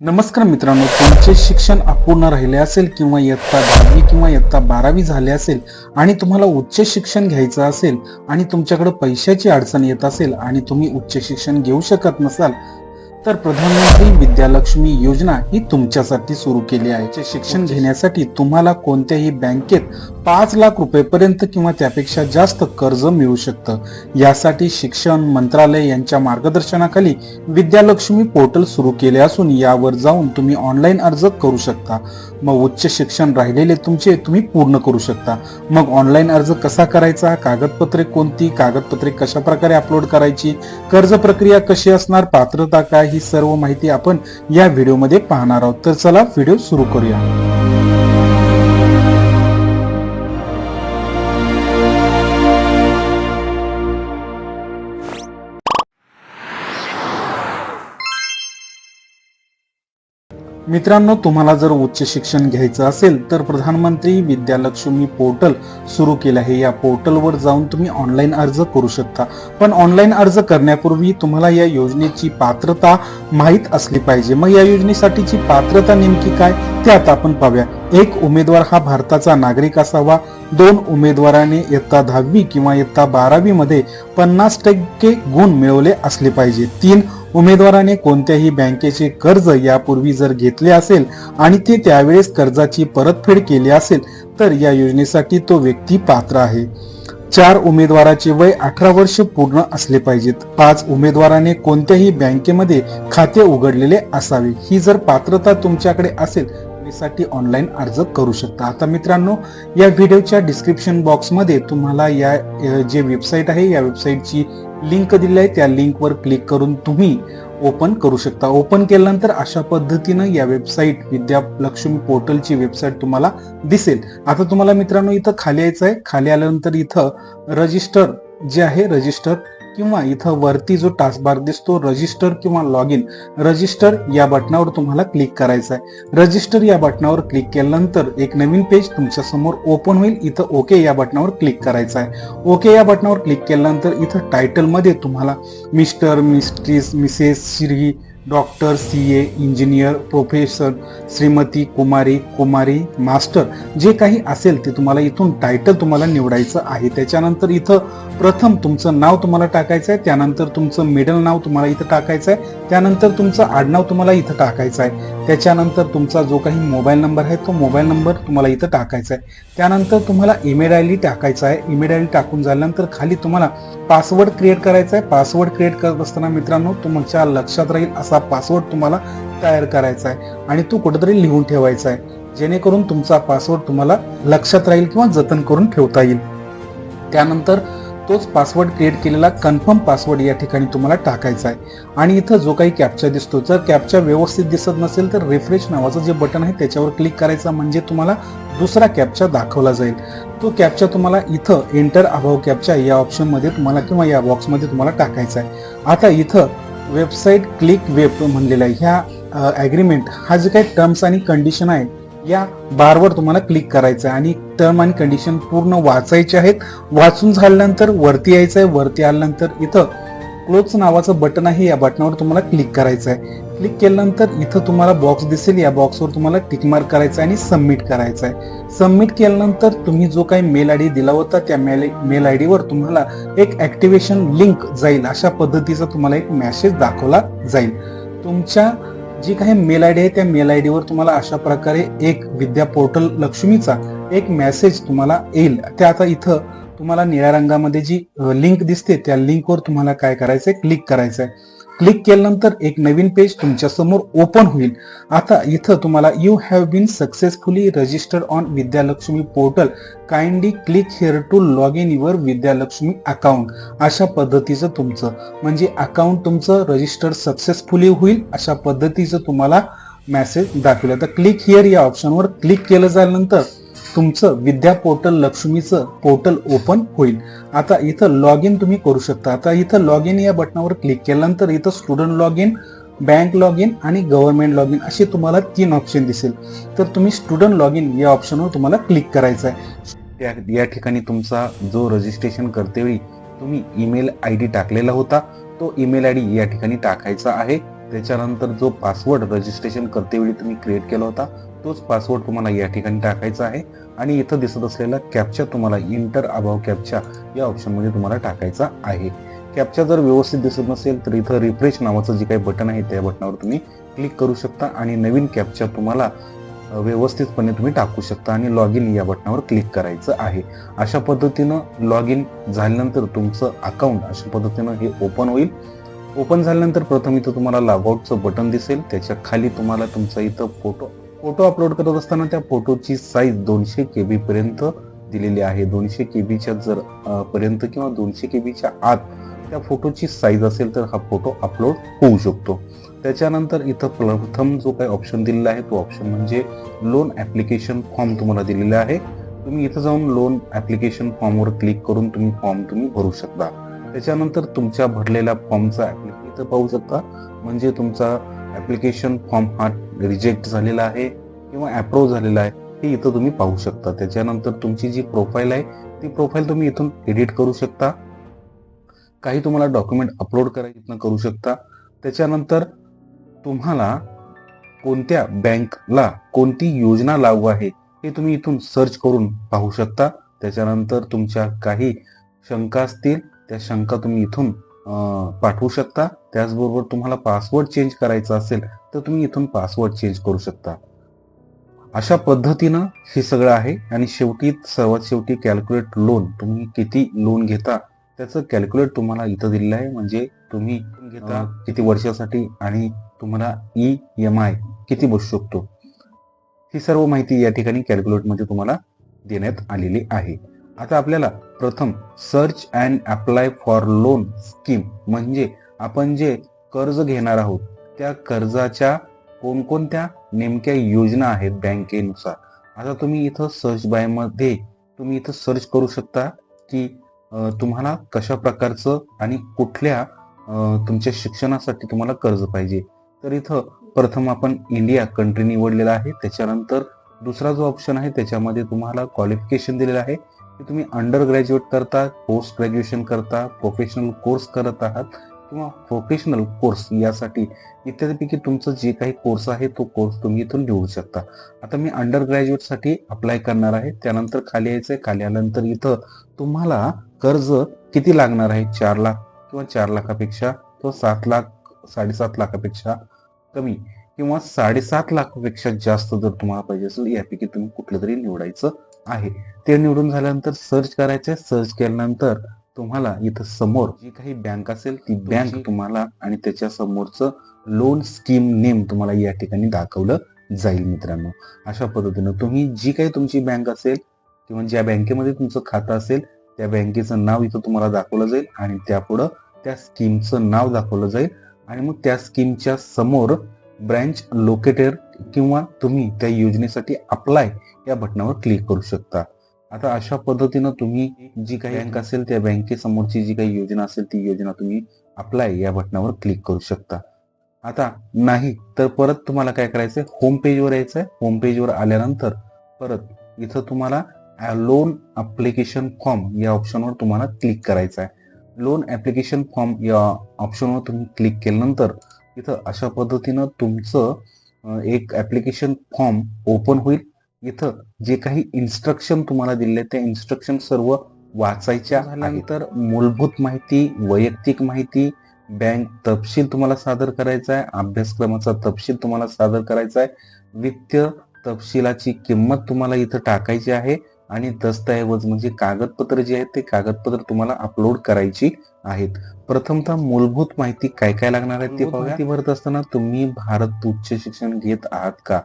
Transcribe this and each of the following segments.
नमस्कार मित्रांनो तुमचे शिक्षण अपूर्ण राहिले असेल किंवा इयत्ता दहावी किंवा इयत्ता बारावी झाले असेल आणि तुम्हाला उच्च शिक्षण घ्यायचं असेल आणि तुमच्याकडे पैशाची अडचण येत असेल आणि तुम्ही उच्च शिक्षण घेऊ शकत नसाल तर प्रधानमंत्री विद्यालक्ष्मी योजना ही तुमच्यासाठी सुरू केली आहे. शिक्षण घेण्यासाठी तुम्हाला कोणत्याही बँकेत पाच लाख रुपयेपर्यंत किंवा त्यापेक्षा जास्त कर्ज मिळू शकतं. यासाठी शिक्षण मंत्रालय यांच्या मार्गदर्शनाखाली विद्यालक्ष्मी पोर्टल सुरू केले असून यावर जाऊन तुम्ही ऑनलाईन अर्ज करू शकता. मग उच्च शिक्षण राहिलेले तुमचे तुम्ही पूर्ण करू शकता. मग ऑनलाईन अर्ज कसा करायचा? कागदपत्रे कोणती? कागदपत्रे कशा प्रकारे अपलोड करायची? कर्ज प्रक्रिया कशी असणार? पात्रता काय? ही सर्व माहिती आपण या व्हिडिओमध्ये पाहणार आहोत. तर चला व्हिडिओ सुरू करूया. मित्रांनो तुम्हाला जर उच्च शिक्षण घ्यायचं असेल तर प्रधानमंत्री विद्यालक्ष्मी पोर्टल सुरू केलं आहे. या पोर्टलवर जाऊन तुम्ही ऑनलाईन अर्ज करू शकता. पण ऑनलाईन अर्ज करण्यापूर्वी तुम्हाला या योजनेची पात्रता माहीत असली पाहिजे. मग या योजनेसाठीची पात्रता नेमकी काय? ते आता आपण पाहूया. एक उमेदवार हा भारताचा नागरिक असावा. दोन उमेदवाराने इयत्ता दहावी किंवा इयत्ता बारावी मध्ये पन्नास टक्के गुण मिळवले असले पाहिजे. तीन उमेदवाराने कोणत्याही बँकेचे कर्ज यापूर्वी जर घेतले असेल आणि ते त्यावेळेस कर्जाची परतफेड केली असेल तर या योजनेसाठी तो व्यक्ती पात्र आहे. चार उमेदवाराचे वय अठरा वर्ष पूर्ण असले पाहिजेत. पाच उमेदवाराने कोणत्याही बँकेमध्ये खाते उघडलेले असावे. ही जर पात्रता तुमच्याकडे असेल साठी ऑनलाईन अर्ज करू शकता. आता मित्रांनो या व्हिडिओच्या डिस्क्रिप्शन बॉक्समध्ये तुम्हाला या जे वेबसाईट आहे या वेबसाईटची लिंक दिली आहे. त्या लिंकवर क्लिक करून तुम्ही ओपन करू शकता. ओपन केल्यानंतर अशा पद्धतीनं या वेबसाईट विद्यालक्ष्मी पोर्टलची वेबसाईट तुम्हाला दिसेल. आता तुम्हाला मित्रांनो इथं खाली यायचं आहे खाली आल्यानंतर इथं रजिस्टर जे आहे रजिस्टर किंवा इथं वरती जो टास्कबार दिसतो रजिस्टर किंवा लॉग इन रजिस्टर या बटनावर तुम्हाला क्लिक करायचं आहे. रजिस्टर या बटनावर क्लिक केल्यानंतर एक नवीन पेज तुमच्यासमोर ओपन होईल. इथं ओके या बटनावर क्लिक करायचं आहे. ओके या बटनावर क्लिक केल्यानंतर इथं टायटलमध्ये तुम्हाला mister mistress Mrs Shri doctor C A engineer professor Shrimati Kumari Kumari master जे काही असेल ते तुम्हाला इथून टायटल तुम्हाला निवडायचं आहे. त्याच्यानंतर इथं प्रथम तुमचं नाव तुम्हाला टाकायचं आहे त्यानंतर तुमचं मिडल नाव तुम्हाला इथं टाकायचं आहे त्यानंतर तुमचं आडनाव तुम्हाला इथं टाकायचं आहे. त्याच्यानंतर तुमचा जो काही मोबाईल नंबर आहे तो मोबाईल नंबर तुम्हाला इथं टाकायचा आहे. त्यानंतर तुम्हाला ईमेल आय डी टाकायचा आहे. ईमेल आय डी टाकून झाल्यानंतर खाली तुम्हाला पासवर्ड क्रिएट करायचा आहे. पासवर्ड क्रिएट करत असताना मित्रांनो तुमच्या लक्षात राहील असा पासवर्ड तुम्हाला तयार करायचा आहे. आणि तो कुठेतरी लिहून ठेवायचा आहे. जेणेकरून तुमचा पासवर्ड तुम्हाला लक्षात राहील किंवा जतन करून ठेवता येईल. त्यानंतर तोच पासवर्ड क्रिएट केलेला कन्फर्म पासवर्ड या ठिकाणी तुम्हाला टाकायचा आहे. आणि इथं जो काही कॅप्चा दिसतो जर कॅप्चा व्यवस्थित दिसत नसेल तर रिफ्रेश नावाचं जे बटन आहे त्याच्यावर क्लिक करायचं म्हणजे तुम्हाला दुसरा कॅप्चा दाखवला जाईल. तो कॅप्चा तुम्हाला इथं एंटर अभाव कॅप्चा या ऑप्शनमध्ये तुम्हाला किंवा या बॉक्समध्ये तुम्हाला टाकायचा आहे. आता इथं वेबसाईट क्लिक वेब म्हणलेला आहे. ह्या ॲग्रीमेंट हा जे काही टर्म्स आणि कंडिशन आहे या बारवर तुम्हाला क्लिक करायचं आहे. आणि टर्म आणि कंडिशन पूर्ण वाचायचे आहेत. वाचून झाल्यानंतर वरती यायचं आहे. वरती आल्यानंतर इथं क्लोज नावाचं बटन आहे या बटनावर तुम्हाला क्लिक करायचं आहे. क्लिक केल्यानंतर इथं तुम्हाला बॉक्स दिसेल या बॉक्सवर तुम्हाला टिक मार्क करायचं आहे आणि सबमिट करायचं आहे. सबमिट केल्यानंतर तुम्ही जो काही मेल आय डी दिला होता त्या मेल मेल आय डीवर तुम्हाला एक ऍक्टिव्हेशन लिंक जाईल. अशा पद्धतीचा तुम्हाला एक मॅसेज दाखवला जाईल. तुमच्या जी काही मेल आय डी आहे त्या मेल आय डीवर तुम्हाला अशा प्रकारे एक विद्या पोर्टल लक्ष्मीचा एक मेसेज तुम्हाला येईल. त्या आता इथं तुम्हाला निळ्या रंगामध्ये जी लिंक दिसते त्या लिंकवर तुम्हाला काय करायचंय? क्लिक करायचंय. क्लिक केल्यानंतर एक नवीन पेज तुमच्यासमोर ओपन होईल. आता इथं तुम्हाला you have been successfully registered on Vidyalakshmi portal kindly click here to log in your Vidyalakshmi account अशा पद्धतीचं तुमचं म्हणजे अकाउंट तुमचं रजिस्टर्ड सक्सेसफुली होईल अशा पद्धतीचं तुम्हाला मेसेज दाखवलं. तर क्लिक हिअर या ऑप्शनवर क्लिक केलं झाल्यानंतर तुमचं विद्या पोर्टल लक्ष्मीचं पोर्टल ओपन होईल. आता इथं लॉग इन तुम्ही करू शकता. आता इथं लॉग इन या बटनावर क्लिक केल्यानंतर इथं student log in bank log in आणि गव्हर्नमेंट लॉग इन असे तुम्हाला तीन ऑप्शन दिसेल. तर तुम्ही स्टुडंट लॉग इन या ऑप्शनवर तुम्हाला क्लिक करायचं आहे. या या ठिकाणी तुमचा जो रजिस्ट्रेशन करतेवेळी तुम्ही ईमेल आय डी टाकलेला होता तो ईमेल आय डी या ठिकाणी टाकायचा आहे. त्याच्यानंतर जो पासवर्ड रजिस्ट्रेशन करतेवेळी तुम्ही क्रिएट केला होता तोच पासवर्ड तुम्हाला या ठिकाणी टाकायचा आहे. आणि इथं दिसत असलेला कॅप्चा तुम्हाला इंटर अभाव कॅप्चा या ऑप्शनमध्ये तुम्हाला टाकायचा आहे. कॅप्चा जर व्यवस्थित दिसत नसेल तर इथं रिफ्रेश नावाचं जे काही बटन आहे त्या बटनावर तुम्ही क्लिक करू शकता आणि नवीन कॅप्चा तुम्हाला व्यवस्थितपणे तुम्ही टाकू शकता आणि लॉग इन या बटनावर क्लिक करायचं आहे. अशा पद्धतीनं लॉग इन झाल्यानंतर तुमचं अकाउंट अशा पद्धतीनं हे ओपन होईल. ओपन झाल्यानंतर प्रथम इथं तुम्हाला लॉगआउटचं बटन दिसेल. त्याच्याखाली तुम्हाला तुमचा इथं फोटो फोटो अपलोड करत असताना त्या फोटोची साईज दोनशे के बी पर्यंत दिलेली आहे. दोनशे के बीच्या जर पर्यंत किंवा दोनशे के बीच्या आत त्या फोटोची साईज असेल तर हा फोटो अपलोड होऊ शकतो. त्याच्यानंतर इथं प्रथम जो काही ऑप्शन दिलेला आहे तो ऑप्शन म्हणजे लोन ॲप्लिकेशन फॉर्म तुम्हाला दिलेला आहे. तुम्ही इथं जाऊन लोन ॲप्लिकेशन फॉर्मवर क्लिक करून तुम्ही फॉर्म तुम्ही भरू शकता. त्याच्यानंतर तुमच्या भरलेल्या फॉर्मचा इथं पाहू शकता. म्हणजे तुमचा ॲप्लिकेशन फॉर्म हा रिजेक्ट झालेला आहे किंवा अप्रूव्ह झालेला आहे हे इथं तुम्ही पाहू शकता. त्याच्यानंतर तुमची जी प्रोफाईल आहे ती प्रोफाईल तुम्ही इथून एडिट करू शकता. काही तुम्हाला डॉक्युमेंट अपलोड करायचं इथनं करू शकता. त्याच्यानंतर तुम्हाला कोणत्या बँकला कोणती योजना लागू आहे हे तुम्ही इथून सर्च करून पाहू शकता. त्याच्यानंतर तुमच्या काही शंका असतील त्या शंका तुम्ही इथून पाठवू शकता. त्याचबरोबर तुम्हाला पासवर्ड चेंज करायचा असेल तर तुम्ही इथून पासवर्ड चेंज करू शकता. अशा पद्धतीनं हे सगळं आहे आणि शेवटी सर्वात शेवटी कॅल्क्युलेट लोन तुम्ही किती लोन घेता त्याचं कॅल्क्युलेट तुम्हाला इथं दिलेलं आहे. म्हणजे तुम्ही घेता किती वर्षासाठी आणि तुम्हाला ई एम आय किती बसू शकतो. ही सर्व माहिती या ठिकाणी कॅल्क्युलेटमध्ये तुम्हाला देण्यात आलेली आहे. आता आपल्याला प्रथम search and apply for loan scheme म्हणजे आपण जे कर्ज घेणार आहोत त्या कर्जाच्या कोणकोणत्या नेमक्या योजना आहेत बँकेनुसार? आता तुम्ही इथं सर्च बायमध्ये तुम्ही इथं सर्च करू शकता की तुम्हाला कशा प्रकारचं आणि कुठल्या तुमच्या शिक्षणासाठी तुम्हाला कर्ज पाहिजे. तर इथं प्रथम आपण इंडिया कंट्री निवडलेला आहे त्याच्यानंतर दुसरा जो ऑप्शन आहे त्याच्यामध्ये तुम्हाला क्वालिफिकेशन दिलेलं आहे. की तुम्ही अंडर ग्रॅज्युएट करता पोस्ट ग्रॅज्युएशन करता प्रोफेशनल कोर्स करत आहात. किंवा प्रोफेशनल कोर्स यासाठी इत्यादीपैकी तुमचं जे काही कोर्स आहे तो कोर्स तुम्ही इथून निवडू शकता. आता मी अंडर ग्रॅज्युएटसाठी अप्लाय करणार आहे. त्यानंतर खाली यायचं आहे खाली आल्यानंतर इथं तुम्हाला कर्ज किती लागणार आहे? चार लाख किंवा चार लाखापेक्षा किंवा सात लाख साडेसात लाखापेक्षा कमी किंवा साडेसात लाखापेक्षा जास्त जर तुम्हाला पाहिजे असेल यापैकी तुम्ही कुठलं तरी निवडायचं आहे. ते निवडून झाल्यानंतर सर्च करायचं सर्च केल्यानंतर तुम्हाला इथं समोर जी काही बँक असेल ती बँक तुम्हाला आणि त्याच्या समोरचं लोन स्कीम नेम तुम्हाला या ठिकाणी दाखवलं जाईल मित्रांनो. अशा पद्धतीनं तुम्ही जी काही तुमची बँक असेल किंवा ज्या बँकेमध्ये तुमचं खातं असेल त्या बँकेचं नाव इथं तुम्हाला दाखवलं जाईल आणि त्यापुढं त्या स्कीमचं नाव दाखवलं जाईल. आणि मग त्या स्कीमच्या समोर ब्रँच लोकेटर किंवा तुम्ही त्या योजनेसाठी अप्लाय या बटनावर क्लिक करू शकता. आता अशा पद्धतीनं तुम्ही जी काही बँक असेल त्या बँकेसमोरची जी काही योजना असेल ती योजना तुम्ही अप्लाय या बटनावर क्लिक करू शकता. आता नाही तर परत तुम्हाला काय करायचंय? होम पेजवर यायचंय. होम पेजवर आल्यानंतर परत इथं तुम्हाला लोन अप्लिकेशन फॉर्म या ऑप्शनवर तुम्हाला क्लिक करायचं आहे लोन ऍप्लिकेशन फॉर्म या ऑप्शनवर तुम्ही क्लिक केल्यानंतर इथं अशा पद्धतीनं तुमचं एक ऍप्लिकेशन फॉर्म ओपन होईल. इथं जे काही इन्स्ट्रक्शन तुम्हाला दिले त्या इन्स्ट्रक्शन सर्व वाचायच्या झाल्यानंतर मूलभूत माहिती वैयक्तिक माहिती बँक तपशील तुम्हाला सादर करायचा आहे अभ्यासक्रमाचा तपशील तुम्हाला सादर करायचा आहे वित्त तपशिलाची किंमत तुम्हाला इथं टाकायची आहे आणि दस्तऐवज म्हणजे कागदपत्र जे आहेत ते कागदपत्र तुम्हाला अपलोड करायची आहेत. प्रथमतः मूलभूत माहिती काय काय लागणार आहे ते. माहिती भरत असताना तुम्ही भारत उच्च शिक्षण घेत आहात का?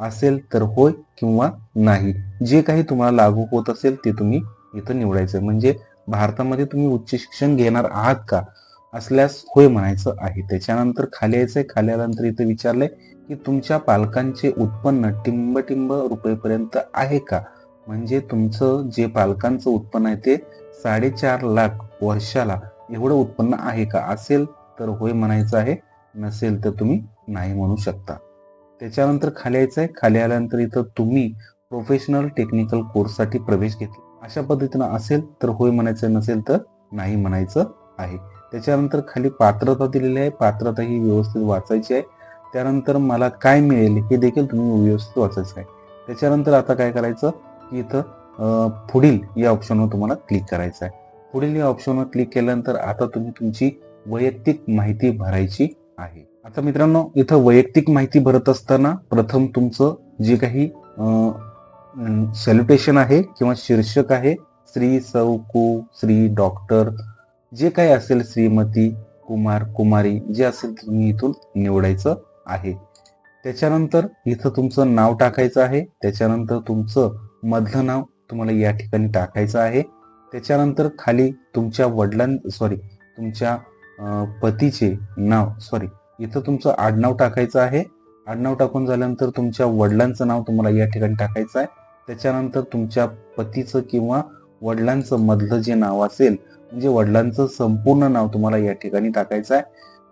असेल तर होय किंवा नाही. जे काही तुम्हाला लागू होत असेल ते तुम्ही इथं निवडायचं. म्हणजे भारतामध्ये तुम्ही उच्च शिक्षण घेणार आहात का? असल्यास होय म्हणायचं आहे. त्याच्यानंतर खाली यायचंय. खाली आल्यानंतर इथं विचारलंय की तुमच्या पालकांचे उत्पन्न टिंब रुपयेपर्यंत आहे का? म्हणजे तुमचं जे पालकांचं उत्पन्न आहे ते साडेचार लाख वर्षाला एवढं उत्पन्न आहे का? असेल तर होय म्हणायचं आहे. नसेल तर तुम्ही नाही म्हणू शकता. त्याच्यानंतर खाली यायचं आहे. खाली आल्यानंतर इथं तुम्ही प्रोफेशनल टेक्निकल कोर्ससाठी प्रवेश घेतला. अशा पद्धतीनं असेल तर होय म्हणायचं नसेल तर नाही म्हणायचं आहे. त्याच्यानंतर खाली पात्रता दिलेली आहे. पात्रता ही व्यवस्थित वाचायची आहे. त्यानंतर मला काय मिळेल हे देखील तुम्ही व्यवस्थित वाचायचं आहे. त्याच्यानंतर आता काय करायचं? की इथं पुढील या ऑप्शनवर तुम्हाला क्लिक करायचं आहे. पुढील या ऑप्शनवर क्लिक केल्यानंतर आता तुम्ही तुमची वैयक्तिक माहिती भरायची आहे. आता मित्रांनो इथं वैयक्तिक माहिती भरत असताना प्रथम तुमचं जे काही सॅल्युटेशन आहे किंवा शीर्षक आहे श्री सौकू कु श्री डॉक्टर जे काही असेल श्रीमती कुमार कुमारी जे असेल तुम्ही इथून निवडायचं आहे. त्याच्यानंतर इथं तुमचं नाव टाकायचं आहे त्याच्यानंतर तुमचं मधलं नाव तुम्हाला या ठिकाणी टाकायचं आहे त्याच्यानंतर खाली तुमच्या वडिलां सॉरी तुमच्या पतीचे नाव सॉरी इथं तुमचं आडनाव टाकायचं आहे. आडनाव टाकून झाल्यानंतर तुमच्या वडिलांचं नाव तुम्हाला या ठिकाणी टाकायचं आहे. त्याच्यानंतर तुमच्या पतीचं किंवा वडिलांचं मधलं जे नाव असेल म्हणजे वडिलांचं संपूर्ण नाव तुम्हाला या ठिकाणी टाकायचं आहे.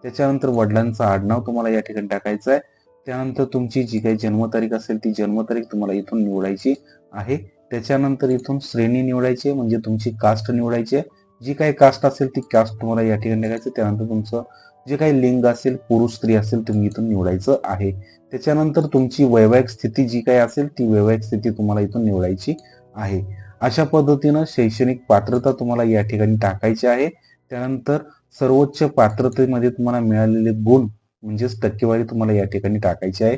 त्याच्यानंतर वडिलांचं आडनाव तुम्हाला या ठिकाणी टाकायचं आहे. त्यानंतर तुमची जी काही जन्मतारीख असेल ती जन्मतारीख तुम्हाला इथून निवडायची आहे. त्याच्यानंतर इथून श्रेणी निवडायची आहे, म्हणजे तुमची कास्ट निवडायची आहे. जी काही कास्ट असेल ती कास्ट तुम्हाला या ठिकाणी टाकायचं त्यानंतर तुमचं जे काही लिंग असेल पुरुष स्त्री असेल तुम्ही इथून निवडायचं आहे. त्याच्यानंतर तुमची वैवाहिक स्थिती जी काही असेल ती वैवाहिक स्थिती तुम्हाला इथून निवडायची आहे. अशा पद्धतीनं शैक्षणिक पात्रता तुम्हाला या ठिकाणी टाकायची आहे. त्यानंतर सर्वोच्च पात्रतेमध्ये तुम्हाला मिळालेले गुण म्हणजेच टक्केवारी तुम्हाला या ठिकाणी टाकायची आहे.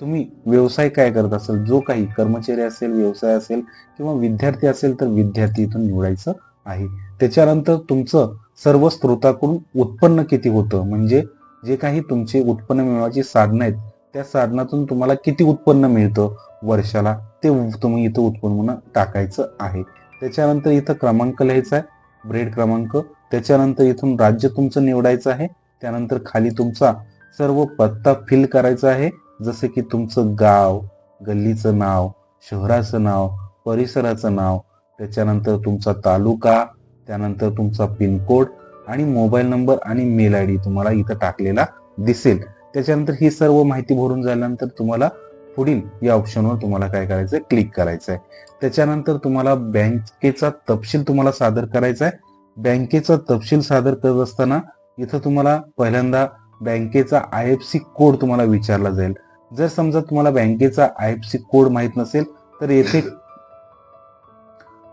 तुम्ही व्यवसाय काय करत असेल जो काही कर्मचारी असेल व्यवसाय असेल किंवा विद्यार्थी असेल तर विद्यार्थी इथून निवडायचं आहे. त्याच्यानंतर तुमचं सर्व स्त्रोताकडून उत्पन्न किती होतं? म्हणजे जे काही तुमचे उत्पन्न मिळवायची साधनं आहेत त्या साधनातून तुम्हाला किती उत्पन्न मिळतं वर्षाला? ते तुम्ही इथं उत्पन्न म्हणून टाकायचं आहे. त्याच्यानंतर इथं क्रमांक लिहायचा आहे ब्रेड क्रमांक. त्याच्यानंतर इथून राज्य तुमचं निवडायचं आहे. त्यानंतर खाली तुमचा सर्व पत्ता फिल करायचा आहे. जसं की तुमचं गाव गल्लीचं नाव शहराचं नाव परिसराचं नाव. त्याच्यानंतर तुमचा तालुका त्यानंतर तुमचा पिनकोड आणि मोबाईल नंबर आणि मेल आय डी तुम्हाला इथं टाकलेला दिसेल. त्याच्यानंतर ही सर्व माहिती भरून झाल्यानंतर तुम्हाला पुढील या ऑप्शनवर तुम्हाला काय करायचं आहे क्लिक करायचं आहे त्याच्यानंतर तुम्हाला बँकेचा तपशील तुम्हाला सादर करायचा आहे बँकेचा तपशील सादर करत असताना इथं तुम्हाला पहिल्यांदा बँकेचा आय एफ सी कोड तुम्हाला विचारला जाईल. जर समजा तुम्हाला बँकेचा आय एफ सी कोड माहीत नसेल तर येथे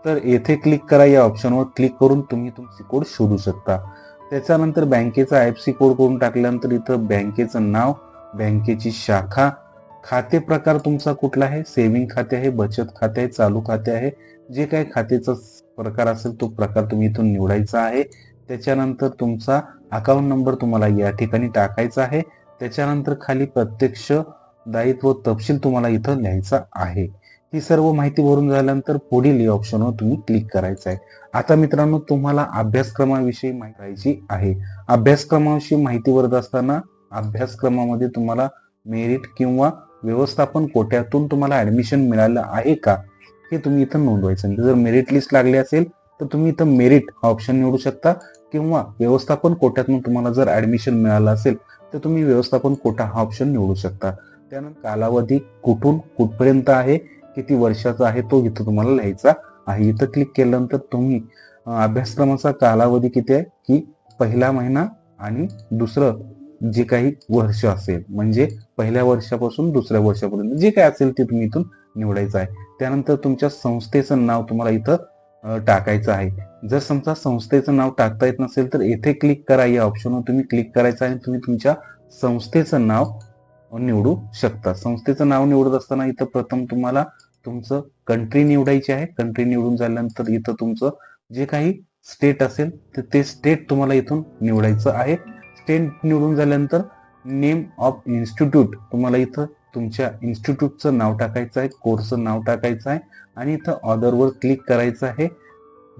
तर येथे क्लिक करा या ऑप्शनवर क्लिक करून तुम्ही तुमची कोड शोधू शकता. त्याच्यानंतर बँकेचा आय एफ सी कोड करून टाकल्यानंतर इथं बँकेचं नाव बँकेची शाखा खाते प्रकार तुमचा कुठला आहे? सेव्हिंग खाते आहे बचत खाते आहे चालू खाते आहे. जे काही खात्याचा प्रकार असेल तो प्रकार तुम्ही इथून निवडायचा आहे. त्याच्यानंतर तुमचा अकाउंट नंबर तुम्हाला या ठिकाणी टाकायचा आहे. त्याच्यानंतर खाली प्रत्यक्ष दायित्व तपशील तुम्हाला इथं लिहायचा आहे. ही सर्व माहिती भरून झाल्यानंतर पुढील या ऑप्शनवर तुम्ही क्लिक करायचं आहे. आता मित्रांनो तुम्हाला अभ्यासक्रमाविषयी माहिती करायची आहे. अभ्यासक्रमाविषयी माहिती भरत असताना अभ्यासक्रमामध्ये तुम्हाला मेरिट किंवा व्यवस्थापन कोट्यातून तुम्हाला ऍडमिशन मिळालं आहे का हे तुम्ही इथं नोंदवायचं जर मेरिट लिस्ट लागली असेल तर तुम्ही इथं मेरिट हा ऑप्शन निवडू शकता किंवा व्यवस्थापन कोट्यातून तुम्हाला जर ऍडमिशन मिळालं असेल तर तुम्ही व्यवस्थापन कोटा हा ऑप्शन निवडू शकता. त्यानंतर कालावधी कुठून कुठपर्यंत आहे किती वर्षाचा आहे तो इथं तुम्हाला लिहायचा आहे. इथं क्लिक केल्यानंतर तुम्ही अभ्यासक्रमाचा कालावधी किती आहे? की पहिला महिना आणि दुसरं जे काही वर्ष असेल. म्हणजे पहिल्या वर्षापासून दुसऱ्या वर्षापर्यंत जे काय असेल ते तुम्ही इथून निवडायचं आहे. त्यानंतर तुमच्या संस्थेचं नाव तुम्हाला इथं टाकायचं आहे. जर समजा संस्थेचं नाव टाकता येत नसेल तर येथे क्लिक करा. या ऑप्शनवर तुम्ही क्लिक करायचं आणि तुम्ही तुमच्या संस्थेचं नाव निवडू शकता. संस्थेचं नाव निवडत असताना इथं प्रथम तुम्हाला तुमचं कंट्री निवडायची आहे. कंट्री निवडून झाल्यानंतर इथं तुमचं जे काही स्टेट असेल तर ते स्टेट तुम्हाला इथून निवडायचं आहे. स्टेट निवडून झाल्यानंतर नेम ऑफ इन्स्टिट्यूट तुम्हाला इथं तुमच्या इन्स्टिट्यूटचं नाव टाकायचं आहे कोर्सचं नाव टाकायचं आहे. आणि इथं ऑर्डरवर क्लिक करायचं आहे.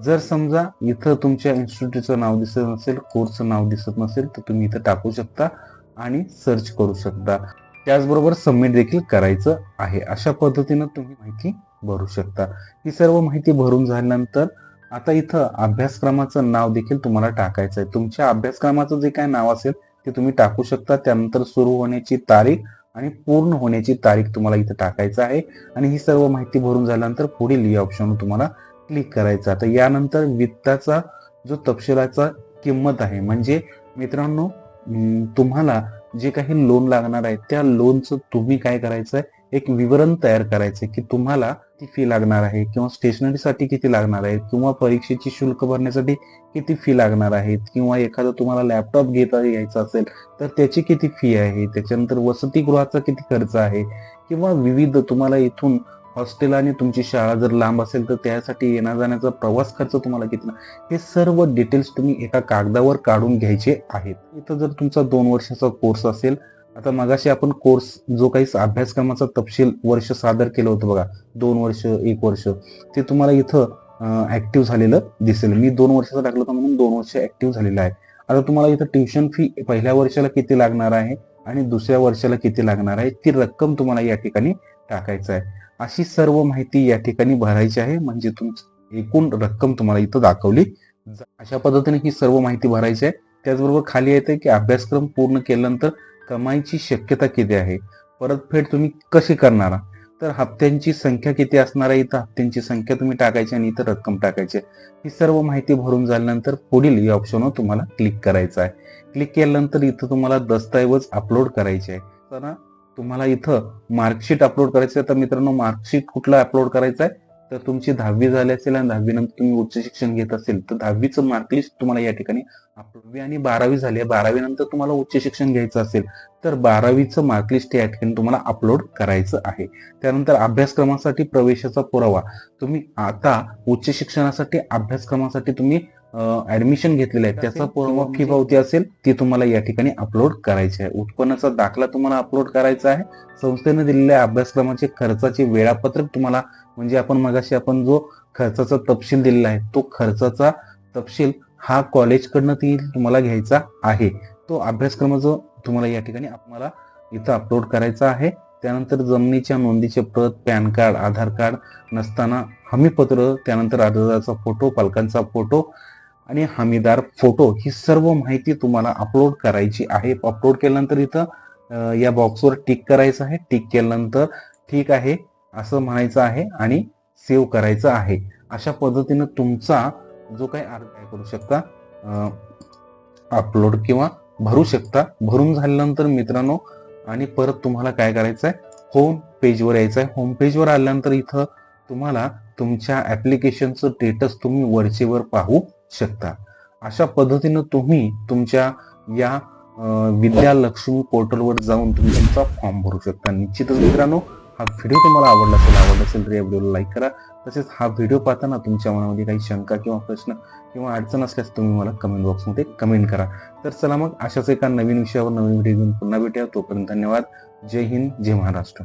जर समजा इथं तुमच्या इन्स्टिट्यूटचं नाव दिसत नसेल कोर्सचं नाव दिसत नसेल तर तुम्ही इथं टाकू शकता आणि सर्च करू शकता. त्याचबरोबर सबमिट देखील करायचं आहे. अशा पद्धतीनं तुम्ही माहिती भरू शकता. ही सर्व माहिती भरून झाल्यानंतर आता इथं अभ्यासक्रमाचं नाव देखील तुम्हाला टाकायचं आहे. तुमच्या अभ्यासक्रमाचं जे काय नाव असेल ते तुम्ही टाकू शकता. त्यानंतर सुरू होण्याची तारीख आणि पूर्ण होण्याची तारीख तुम्हाला इथं टाकायचं आहे. आणि ही सर्व माहिती भरून झाल्यानंतर पुढील या ऑप्शनवर तुम्हाला क्लिक करायचं आता यानंतर वित्ताचा जो तपशिलाचा किंमत आहे म्हणजे मित्रांनो तुम्हाला जे काही लोन लागणार आहे त्या लोनचं तुम्ही काय करायचं आहे एक विवरण तयार करायचं की तुम्हाला किती फी लागणार आहे किंवा स्टेशनरीसाठी किती लागणार आहे किंवा परीक्षेची शुल्क भरण्यासाठी किती फी लागणार आहे किंवा एखादा तुम्हाला लॅपटॉप घेता यायचा असेल तर त्याची किती फी आहे? त्याच्यानंतर वसतिगृहाचा किती खर्च आहे? किंवा विविध तुम्हाला इथून हॉस्टेल आणि तुमची शाळा जर लांब असेल तर त्यासाठी येण्या जाण्याचा प्रवास खर्च तुम्हाला किती ना- हे सर्व डिटेल्स तुम्ही एका कागदावर काढून घ्यायचे आहेत. इथं जर तुमचा दोन वर्षाचा कोर्स असेल आता मगाशी आपण कोर्स जो काही अभ्यासक्रमाचा तपशील वर्ष सादर केलं होतं बघा दोन वर्ष एक वर्ष ते तुम्हाला इथं ऍक्टिव्ह झालेलं दिसेल. मी दोन वर्षाचं टाकलं होतं म्हणून दोन वर्ष ऍक्टिव्ह झालेलं आहे. आता तुम्हाला इथं ट्युशन फी पहिल्या वर्षाला किती लागणार आहे आणि दुसऱ्या वर्षाला किती लागणार आहे ती रक्कम तुम्हाला या ठिकाणी टाकायचं आहे. अशी सर्व माहिती या ठिकाणी भरायची आहे. म्हणजे तुमची एकूण रक्कम तुम्हाला इथं दाखवली. जा- अशा पद्धतीने ही सर्व माहिती भरायची आहे. त्याचबरोबर खाली येते की अभ्यासक्रम पूर्ण केल्यानंतर कमाईची शक्यता किती आहे? परतफेड तुम्ही कशी करणार तर हप्त्यांची संख्या किती असणार आहे इथं? हप्त्यांची संख्या तुम्ही टाकायची आणि इथं रक्कम टाकायची आहे. ही सर्व माहिती भरून झाल्यानंतर पुढील या ऑप्शनवर तुम्हाला क्लिक करायचं आहे. क्लिक केल्यानंतर इथं तुम्हाला दस्तऐवज अपलोड करायचे आहे. तर तुम्हाला इथं मार्कशीट अपलोड करायचं आहे तर मित्रांनो मार्कशीट कुठलं अपलोड करायचं आहे तर तुमची दहावी झाली असेल आणि दहावी नंतर तुम्ही उच्च शिक्षण घेत असेल तर दहावीचं मार्कलिस्ट तुम्हाला या ठिकाणी अपलोडवी आणि बारावी झाली आहे. बारावी नंतर तुम्हाला उच्च शिक्षण घ्यायचं असेल तर बारावीचं मार्कलिस्ट या ठिकाणी तुम्हाला अपलोड करायचं आहे. त्यानंतर अभ्यासक्रमासाठी प्रवेशाचा पुरावा. तुम्ही आता उच्च शिक्षणासाठी अभ्यासक्रमासाठी तुम्ही ऍडमिशन घेतलेलं आहे. त्याचा पुरावा फी पावती असेल ती तुम्हाला या ठिकाणी अपलोड करायची आहे. उत्पन्नाचा दाखला तुम्हाला अपलोड करायचा आहे. संस्थेने दिलेल्या अभ्यासक्रमाचे खर्चाचे वेळापत्रक तुम्हाला म्हणजे आपण मगाशी आपण जो खर्चाचा तपशील दिलेला आहे तो खर्चाचा तपशील हा कॉलेजकडनं ती तुम्हाला घ्यायचा आहे. तो अभ्यासक्रमाचं तुम्हाला या ठिकाणी आपल्याला इथं अपलोड करायचा आहे. त्यानंतर जमिनीच्या नोंदीचे प्रत पॅन कार्ड आधार कार्ड नसताना हमीपत्र त्यानंतर अर्जदाराचा फोटो पालकांचा फोटो आणि हमीदार फोटो ही सर्व माहिती तुम्हाला अपलोड करायची आहे. अपलोड केल्यानंतर इथं या बॉक्सवर टिक करायचं आहे. टिक केल्यानंतर ठीक आहे असं म्हणायचं आहे आणि सेव्ह करायचं आहे. अशा पद्धतीनं तुमचा जो काही अर्ज काय करू शकता अपलोड किंवा भरू शकता भरून झाल्यानंतर मित्रांनो आणि परत तुम्हाला काय करायचं आहे होम पेजवर यायचं आहे होम पेजवर आल्यानंतर इथं तुम्हाला तुमच्या ऍप्लिकेशनचं स्टेटस तुम्ही वरचेवर पाहू शकता. अशा पद्धतीनं तुम्ही तुमच्या या विद्यालक्ष्मी पोर्टलवर जाऊन तुम्ही तुमचा फॉर्म भरू शकता. निश्चितच मित्रांनो हा व्हिडिओ तुम्हाला आवडला असेल आवडला असेल तर या व्हिडिओला लाईक करा. तसेच हा व्हिडिओ पाहताना तुमच्या मनामध्ये काही शंका किंवा प्रश्न किंवा अडचण असल्यास तुम्ही मला कमेंट बॉक्समध्ये कमेंट करा. तर चला मग अशाच एका नवीन विषयावर नवीन व्हिडिओ घेऊन पुन्हा भेटूया. तोपर्यंत धन्यवाद. जय हिंद जय महाराष्ट्र.